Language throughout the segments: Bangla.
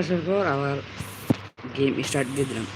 আসার পর আবার গেম স্টার্ট দিয়ে দিলাম।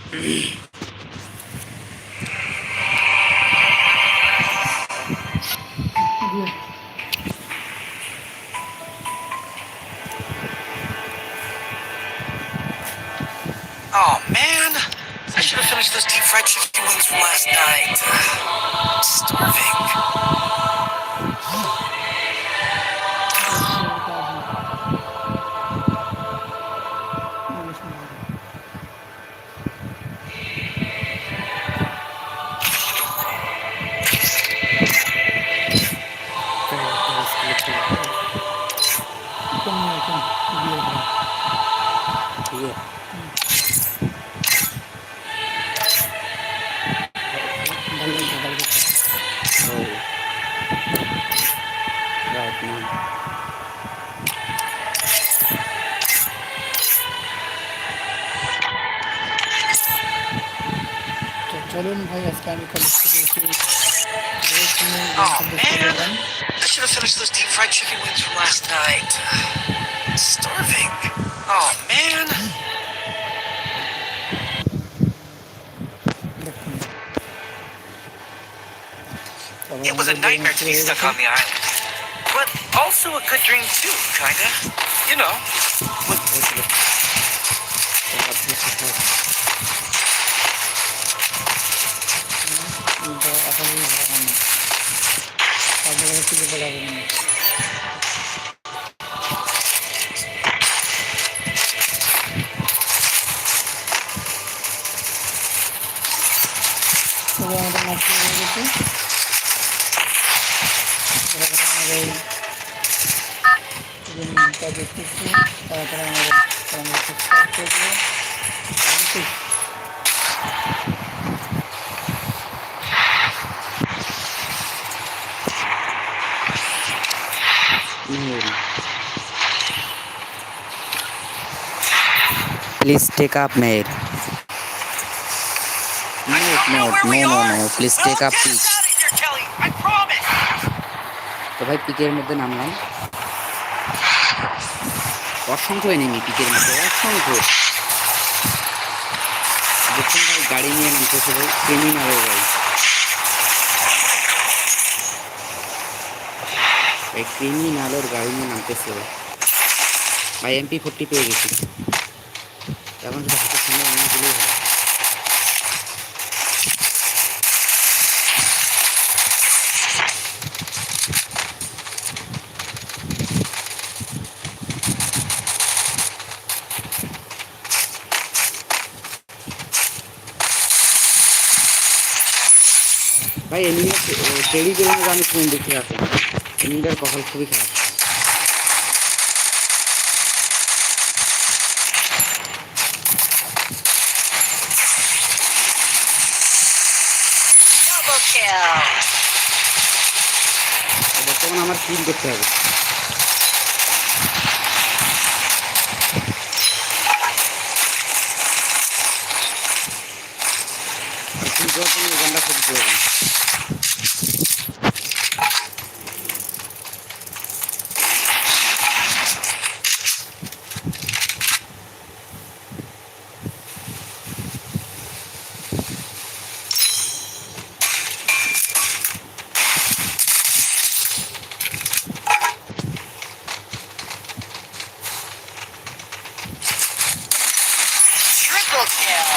kind of. Oh man, I should have finished those deep fried chicken wings from last night. Starving. Oh man. It was a nightmare to be stuck on the island, but also a good dream too, kinda. You know, with ভিডিওটা দেখতেছি তাড়াতাড়ি আমাদের চ্যানেল সাবস্ক্রাইব করে দিন প্লিজ টেক আপ মেয়ের তো ভাই পিকের মধ্যে নামলাম। অসংখ্য এনিমি পিকের মধ্যে অসংখ্য। দেখুন ভাই, গাড়ি নিয়ে নামতেছে ভাই ক্রিমিনালের গাড়ি। ভাই ক্রিমিনালের গাড়ি নিয়ে নামতেছে ভাই। ভাই এমপি ফোরটি পেয়ে গেছি। এখন শুধু হাতের সামনে এমনি ভাই এমনি সেই জন্য আমি কোন দেখে আছে এনিমিটার কপাল খুবই খারাপ। বর্তমানে আমার কিল করতে হবে আর kill করার জন্য এই গানটা খুবই প্রয়োজন Triple kill.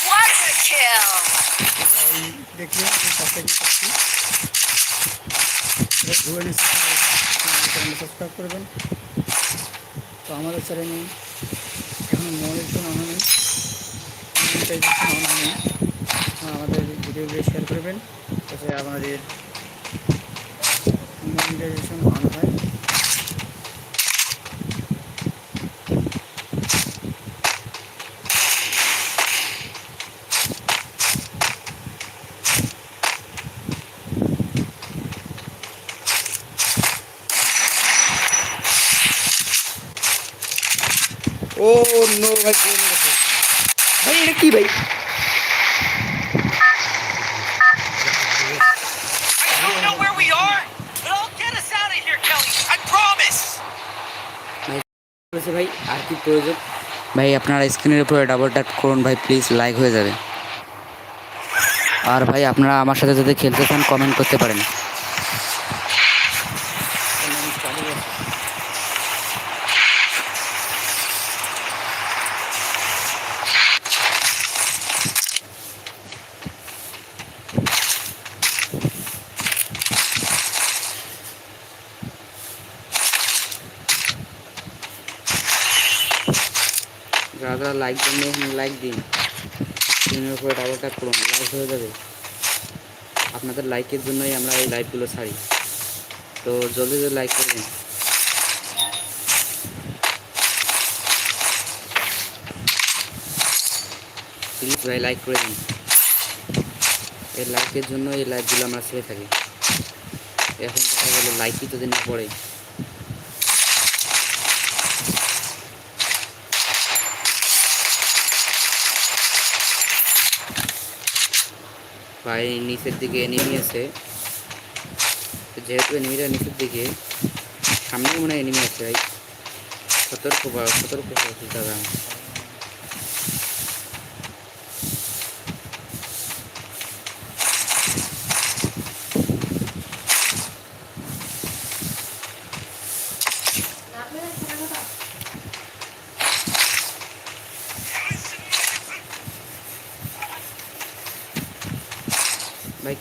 Quadra kill. এই দেখলে আমি সাবস্ক্রাইব করছি ভুয়ানি চ্যানেল সাবস্ক্রাইব করবেন। তো আমাদের চ্যানেলে এখন অন নেই। অন আমাদের ভিডিওগুলি শেয়ার করবেন। তাতে আমাদের মনিটাইজেশন অন হয়। ও নো ভাই ভাই এটা কি ভাই? I don't know where we are, but I'll get us out of here, Kelly. I promise. বলেছে ভাই আর কি প্রয়োজন? ভাই আপনার স্ক্রিনের উপরে ডাবল ট্যাপ করুন ভাই প্লিজ লাইক হয়ে যাবে। আর ভাই আপনারা আমার সাথে যদি খেলতে চান কমেন্ট করতে পারেন টুর্নামেন্ট চালু আছে যারা লাইক দেন লাইক দিন। স্ক্রিনের উপরে ডাবল ট্যাপ করুন লাইক হয়ে যাবে। আপনাদের লাইকের জন্যই আমরা এই লাইভগুলো ছাড়ি। তো জলদি জলদি লাইক করে দিন প্লিজ ভাই লাইক করে দিন এই লাইকের জন্য এই লাইভগুলো আমরা ছেড়ে থাকি। এখন দেখা গেলো লাইকই তো দিন পড়ে। ভাই নিচের দিকে নেমিয়েছে যেহেতু এনিমিটা নিচের দিকে সামনে মনে হয় এনিমি আছে সতর্ক সতর্ক হতে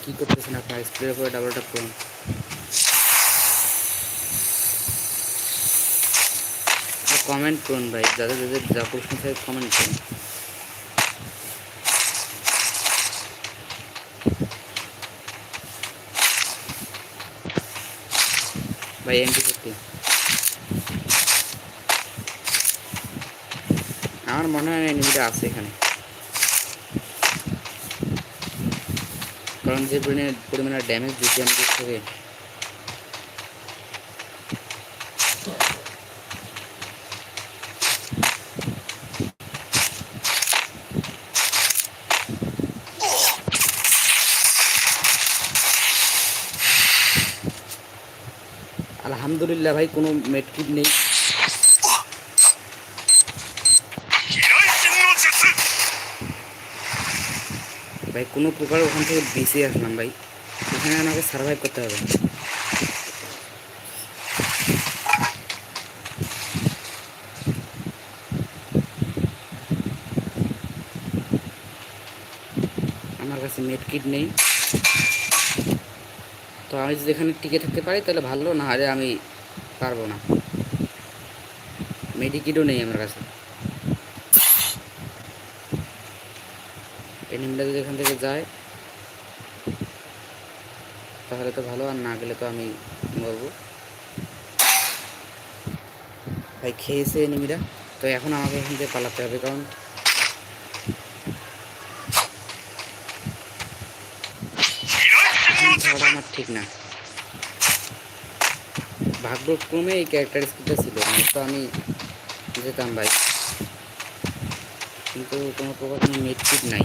কী করতেছেন আপনার? স্প্রের উপরে ডাবল ট্যাপ করুন। কমেন্ট করুন ভাই, যাদের যাদের যা প্রশ্ন থাকে কমেন্ট করুন। ভাই এমপি ফিফটি আমার মনে হয় এনিমিটা আছে এখানে। কারণ যে পরিমাণে পরিমাণে ড্যামেজ দিচ্ছি আমি দিক থেকে। আলহামদুলিল্লাহ ভাই কোনো মেটকিট নেই। ভাই, কোনো প্রকার ওখান থেকে বেঁচে আসলাম ভাই। এখানে আমাকে সার্ভাইভ করতে হবে। আমার কাছে নেট কিট নেই। তো আমি যদি এখানে টিকে থাকতে পারি, তাহলে ভালো, না হলে আমি পারব না। মেডিকিটও নেই আমার কাছে। এনিমিটা যদি এখান থেকে যায়, তাহলে তো ভালো, আর না গেলে তো আমি বলব ভাই, খেয়েছে এনিমিরা তো এখন আমাকে এখান থেকে পালাতে হবে, কারণ আমার ঠিক না। ভাগ্যক্রমে এই ক্যারেক্টারিস্টিকটা ছিল তো আমি যেতাম, ভাই। কিন্তু কোনো প্রকার কোনো মেট্রিক নাই।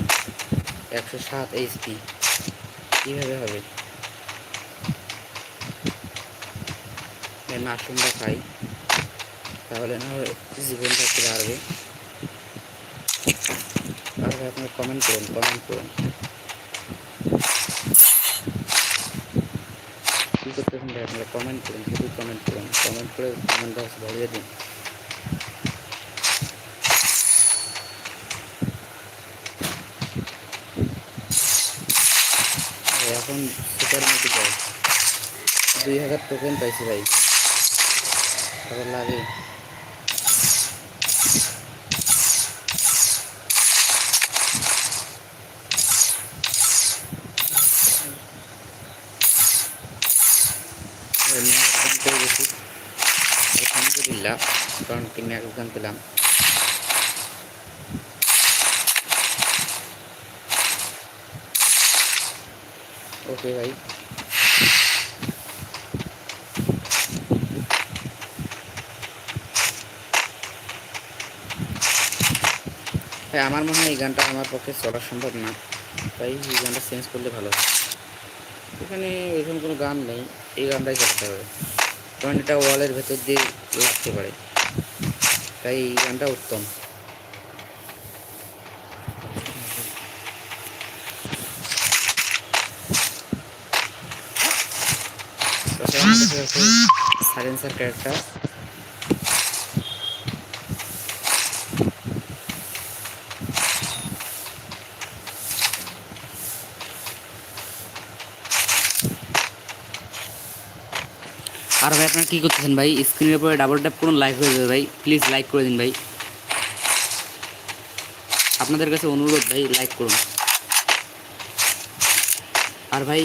একশো সাত এইচপি কীভাবে হবে? মাশরুমটা খাই। তাহলে না জীবন থাকতে পারবে তাহলে আপনার কমেন্ট করুন কমেন্ট করুন। কী করতেছেন ভাই আপনারা কমেন্ট করুন, শুধু কমেন্ট করুন। কমেন্ট করে কমেন্ট বক্স ভরিয়ে দিন ভাই, এখন সুপার মেডিকেল দুই হাজার টোকেন পাইছি ভাই। তারপর লাগে। আলহামদুলিল্লাহ কারণ টিমে এক্সাম পেলাম। ওকে ভাই হ্যাঁ আমার মনে হয় এই গানটা আমার পক্ষে চলা সম্ভব না। তাই এই গানটা চেঞ্জ করলে ভালো হয়। এখানে এরকম কোনো গান নেই, এই গানটাই চালাতে হবে। কারণ এটা ওয়ালের ভেতর দিয়ে লাগতে পারে। তাই এই গানটা উত্তম। সাইলেন্সার ক্যারেক্টার আর ভাই, আপনারা কী করতেছেন ভাই? স্ক্রিনের উপরে ডাবল ট্যাপ করুন লাইক হয়ে যাবে ভাই। প্লিজ লাইক করে দিন ভাই। আপনাদের কাছে অনুরোধ ভাই লাইক করুন। আর ভাই,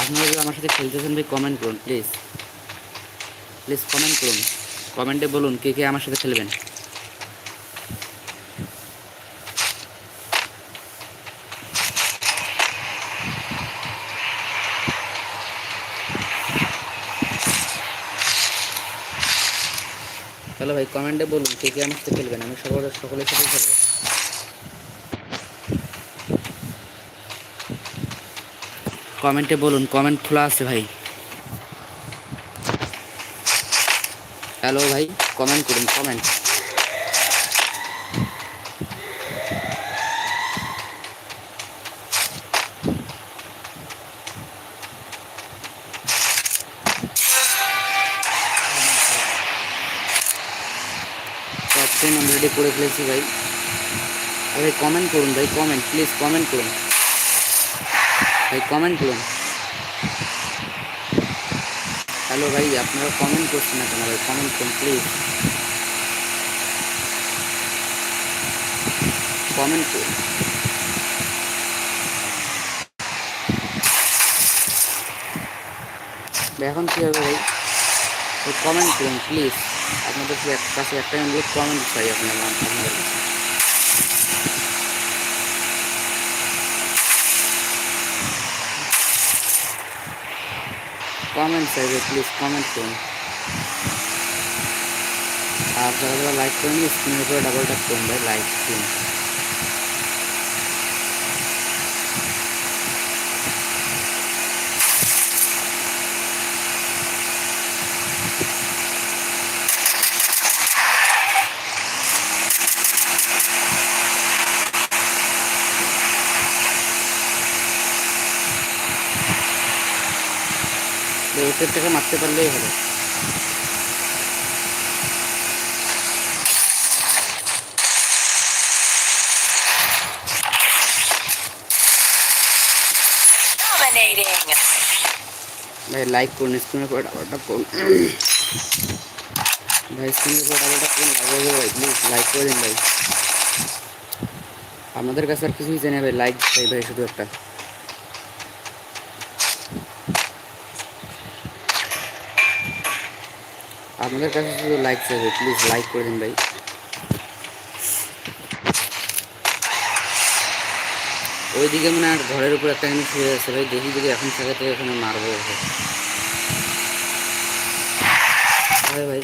আপনারা যদি আমার সাথে খেলতেছেন ভাই কমেন্ট করুন প্লিজ প্লিজ কমেন্ট করুন। কমেন্টে বলুন, কে কে আমার সাথে খেলবেন। তাহলে ভাই কমেন্টে বলুন কে কে আমার সাথে খেলবেন, আমি সকলের সকলের সাথে খেলব। কমেন্টে বলুন, কমেন্ট খোলা আছে ভাই। হ্যালো ভাই, কমেন্ট করুন, কমেন্ট। অলরেডি করে ফেলেছি ভাই। আর কমেন্ট করুন ভাই কমেন্ট প্লিজ কমেন্ট করুন। ভাই কমেন্ট করুন। হ্যালো ভাই, আপনারা কমেন্ট করছেন না কেন ভাই? কমেন্ট করুন প্লিজ কমেন্ট করুন। এখন কী হবে ভাই? ভাই কমেন্ট করুন প্লিজ আপনাদের কাছে একটা অনুরোধ কমেন্ট চাই আপনার আপনাদের কাছে। কমেন্ট চাইবে প্লিজ কমেন্ট করুন আর যারা যারা লাইক করেন স্ক্রিনের উপরে ডাবল ট্যাপ করুন ভাই লাইক দিন। ওষুধ থেকে মারতে পারলেই Dominating. ভাই লাইক করুন স্ক্রিনের উপরে ডাবল ট্যাপ করুন। ভাই স্ক্রিনের উপরে ডাবল ট্যাপ করুন ভাই প্লিজ লাইক করে দিন ভাই। আপনাদের কাছে আর কিছুই জানি ভাই লাইক চাই ভাই শুধু একটা। আপনাদের কাছে শুধু লাইক চাই ভাই প্লিজ লাইক করে দিন ভাই ওইদিকে মানে আর ঘরের উপর একটা জিনিস হয়ে আছে ভাই, দেখি যদি এখন থাকে এখানে মারবো। ভাই ভাই